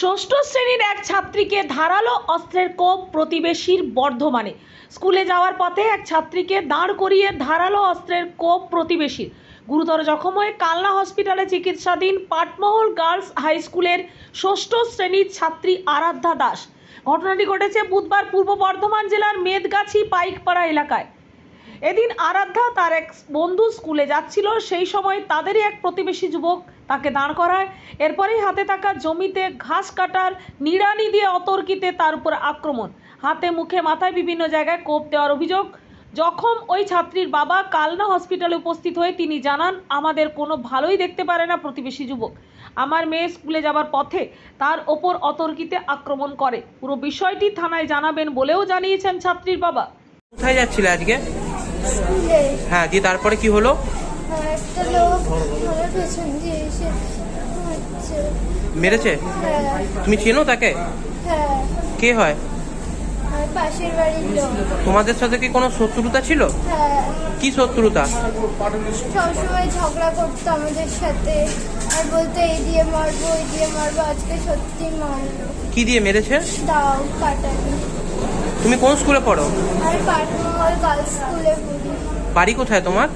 ষষ্ঠ শ্রেণির এক ছাত্রীকে ধারালো অস্ত্রের কোপ প্রতিবেশীর বর্ধমানে। স্কুলে যাওয়ার পথে এক ছাত্রীকে দাঁড় করিয়ে ধারালো অস্ত্রের কোপ প্রতিবেশীর। গুরুতর জখম হয়ে কালনা হসপিটালে চিকিৎসাধীন পাটমহল গার্লস হাই স্কুলের ষষ্ঠ শ্রেণির ছাত্রী আরাধ্যা দাস। ঘটনাটি ঘটেছে বুধবার পূর্ব বর্ধমান জেলার মেদগাছি পাইকপাড়া এলাকায়। এদিন আরাধ্যা তার এক বন্ধু স্কুলে যাচ্ছিল। সেই সময় তাদেরই এক প্রতিবেশী যুবক তাকে দাঁড় করায়। এরপরেই হাতে থাকা জমিতে ঘাস কাটার নিড়ানি দিয়ে অতর্কিতে তার উপর আক্রমণ। হাতে মুখে মাথায় বিভিন্ন জায়গায় কোপ দেওয়ার অভিযোগ। যখন ওই ছাত্রীর বাবা কালনা হসপিটালে উপস্থিত হয়ে তিনি জানান, আমাদের কোনো ভালোই দেখতে পারে না প্রতিবেশী যুবক। আমার মেয়ে স্কুলে যাবার পথে তার ওপর অতর্কিতে আক্রমণ করে। পুরো বিষয়টি থানায় জানাবেন বলেও জানিয়েছেন ছাত্রীর বাবা। কোথায় যাচ্ছিলে আজকে? হ্যাঁ দিয়ে তারপরে কি হলো? মেরেছে? তুমি চেনো তাকে? হ্যাঁ কে হয়? তোমাদের সাথে কি কোনো শত্রুতা ছিল? কি শত্রুতা? সবসময় ঝগড়া করতো আমাদের সাথে। আর বলতো এই দিয়ে মারবো এই দিয়ে মারবো আজকে সত্যি মারলো কি দিয়ে মেরেছে? দাও কাটানি তুমি কোন স্কুলে পড়ো? বাড়ি কোথায় তোমার?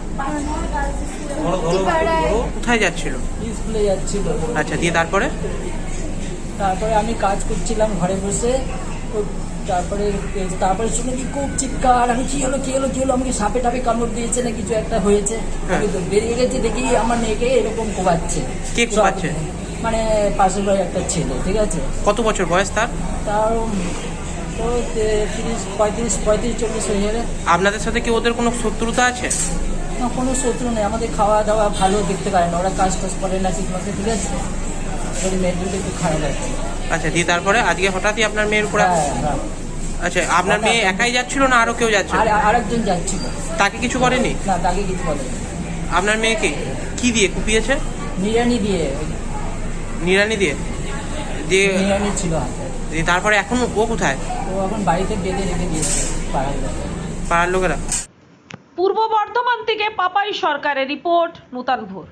কোথায় যাচ্ছিল? স্কুলে যাচ্ছিল? আচ্ছা দিয়ে তারপরে? তারপরে আমি কাজ করছিলাম ঘরে বসে। তারপরে তারপরে শুনে কি খুব চিৎকার। আমি কি হলো কি হলো কি হলো? আমাকে সাপে টাপে কামড় দিয়েছে না কিছু একটা হয়েছে। হ্যাঁ। আমি তো বেরিয়ে গেছি দেখি আমার মেয়েকে এরকম কোবাচ্ছে কে কোবাচ্ছে? মানে পাশের একটা ছেলে ঠিক আছে? কত বছর বয়স তার? তার আপনাদের সাথে কি ওদের কোনো শত্রুতা আছে? না কোনো শত্রু নেই। আমাদের খাওয়া দাওয়া ভালো দেখতে পারে না। ওরা কাজ টাজ করে না ঠিক মতো ঠিক আছে একটু খারাপ আচ্ছা দিয়ে তারপরে আজকে হঠাৎই আপনার মেয়ের উপরে হ্যাঁ হ্যাঁ। আচ্ছা আপনার মেয়ে একাই যাচ্ছিল না আরও কেউ যাচ্ছিল? আর আরেকজন যাচ্ছিল। তাকে কিছু করেনি না তাকে কিছু বলে আপনার মেয়েকে কি? দিয়ে কুপিয়েছে? নিরানি দিয়ে। নিরানি দিয়ে? দিয়ে নিরানি ছিল হাতে। দিয়ে তারপরে এখন ও কোথায়? ও এখন বাড়িতে বেঁধে রেখে দিয়েছে পাড়ার পাড়ার লোকেরা? পূর্ব বর্ধমান থেকে পাপাই সরকারের রিপোর্ট নূতন ভোর।